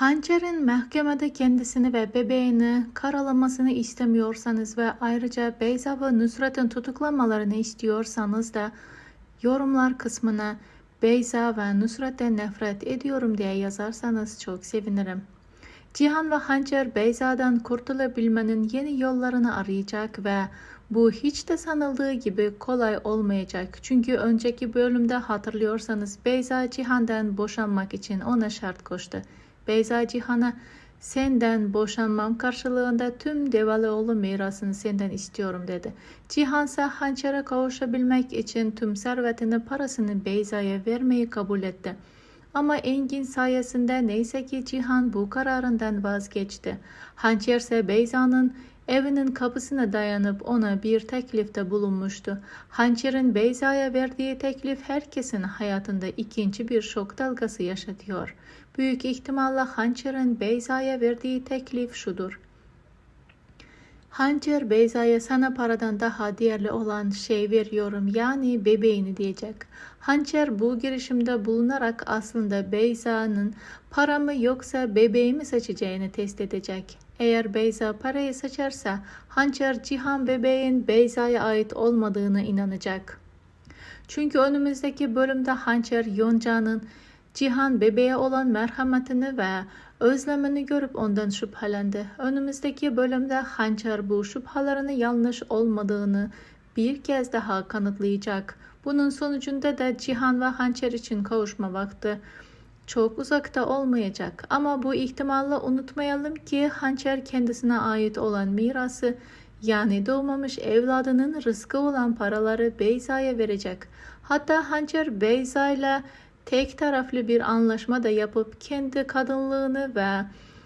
Hançer'in mahkemede kendisini ve bebeğini karalamasını istemiyorsanız ve ayrıca Beyza ve Nusret'in tutuklamalarını istiyorsanız da yorumlar kısmına Beyza ve Nusret'ten nefret ediyorum diye yazarsanız çok sevinirim. Cihan ve Hançer Beyza'dan kurtulabilmenin yeni yollarını arayacak ve bu hiç de sanıldığı gibi kolay olmayacak. Çünkü önceki bölümde hatırlıyorsanız Beyza Cihan'dan boşanmak için ona şart koştu. Beyza Cihan'a senden boşanmam karşılığında tüm Devaloğlu mirasını senden istiyorum dedi. Cihan ise Hançer'e kavuşabilmek için tüm servetini parasını Beyza'ya vermeyi kabul etti. Ama Engin sayesinde neyse ki Cihan bu kararından vazgeçti. Hançer ise Beyza'nın evinin kapısına dayanıp ona bir teklifte bulunmuştu. Hançer'in Beyza'ya verdiği teklif herkesin hayatında ikinci bir şok dalgası yaşatıyor. Büyük ihtimalle Hançer'in Beyza'ya verdiği teklif şudur. Hançer Beyza'ya sana paradan daha değerli olan şey veriyorum yani bebeğini diyecek. Hançer bu girişimde bulunarak aslında Beyza'nın para mı yoksa bebeği mi seçeceğini test edecek. Eğer Beyza parayı seçerse Hançer Cihan bebeğin Beyza'ya ait olmadığını inanacak. Çünkü önümüzdeki bölümde Hançer Yonca'nın Cihan bebeğe olan merhametini ve özlemini görüp ondan şüphelendi. Önümüzdeki bölümde Hançer bu şüphelerinin yanlış olmadığını bir kez daha kanıtlayacak. Bunun sonucunda da Cihan ve Hançer için kavuşma vakti çok uzakta olmayacak. Ama bu ihtimalle unutmayalım ki Hançer kendisine ait olan mirası yani doğmamış evladının rızkı olan paraları Beyza'ya verecek. Hatta Hançer Beyza ile tek taraflı bir anlaşma da yapıp kendi kadınlığını ve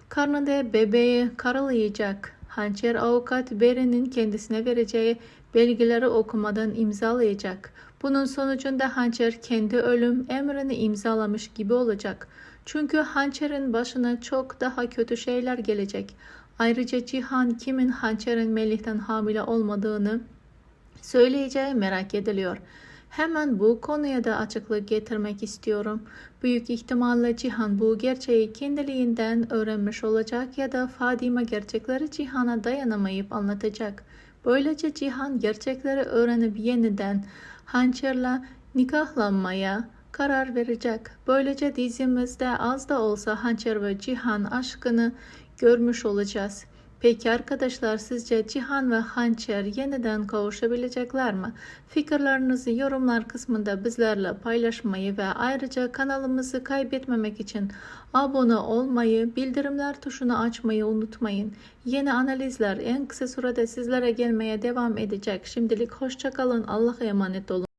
karnında bebeği karalayacak. Hançer avukat Beri'nin kendisine vereceği belgeleri okumadan imzalayacak. Bunun sonucunda Hançer kendi ölüm emrini imzalamış gibi olacak. Çünkü Hançer'in başına çok daha kötü şeyler gelecek. Ayrıca Cihan kimin Hançer'in Melih'ten hamile olmadığını söyleyeceği merak ediliyor. Hemen bu konuya da açıklık getirmek istiyorum. Büyük ihtimalle Cihan bu gerçeği kendiliğinden öğrenmiş olacak ya da Fadime gerçekleri Cihan'a dayanamayıp anlatacak. Böylece Cihan gerçekleri öğrenip yeniden hançerle nikahlanmaya karar verecek. Böylece dizimizde az da olsa hançer ve Cihan aşkını görmüş olacağız. Peki arkadaşlar sizce Cihan ve Hançer yeniden kavuşabilecekler mi? Fikirlerinizi yorumlar kısmında bizlerle paylaşmayı ve ayrıca kanalımızı kaybetmemek için abone olmayı, bildirimler tuşunu açmayı unutmayın. Yeni analizler en kısa sürede sizlere gelmeye devam edecek. Şimdilik hoşçakalın. Allah'a emanet olun.